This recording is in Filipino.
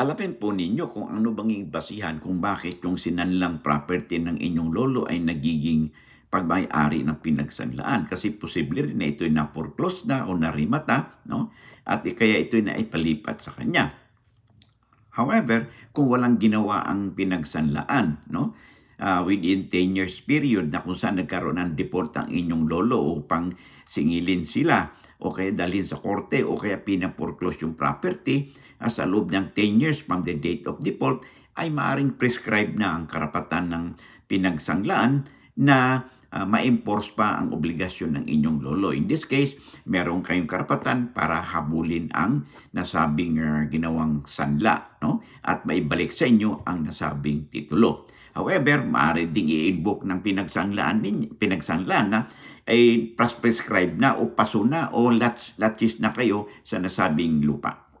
Alamin po ninyo kung ano bang basihan kung bakit yung sinanlang property ng inyong lolo ay nagiging pagmay-ari ng pinagsanlaan. Kasi posible rin na ito'y na-foreclose na o narimata, no? At kaya ito'y naipalipat sa kanya. However, kung walang ginawa ang pinagsanlaan, no? Ah, within 10 years period na kung saan nagkaroon ng default ang inyong lolo upang singilin sila o kaya dalhin sa korte o kaya pinaporclose yung property ah, sa loob ng 10 years from the date of default ay maaring prescribe na ang karapatan ng pinagsanglaan na ah, ma-enforce pa ang obligasyon ng inyong lolo. In this case, meron kayong karapatan para habulin ang nasabing ah, ginawang sanla no? at maibalik sa inyo ang nasabing titulo. However, maaari ding i-invoke ng pinagsanglaan ninyo, pinagsanglaan na ay pres- prescribe na o paso na o lats, latis na kayo sa nasabing lupa.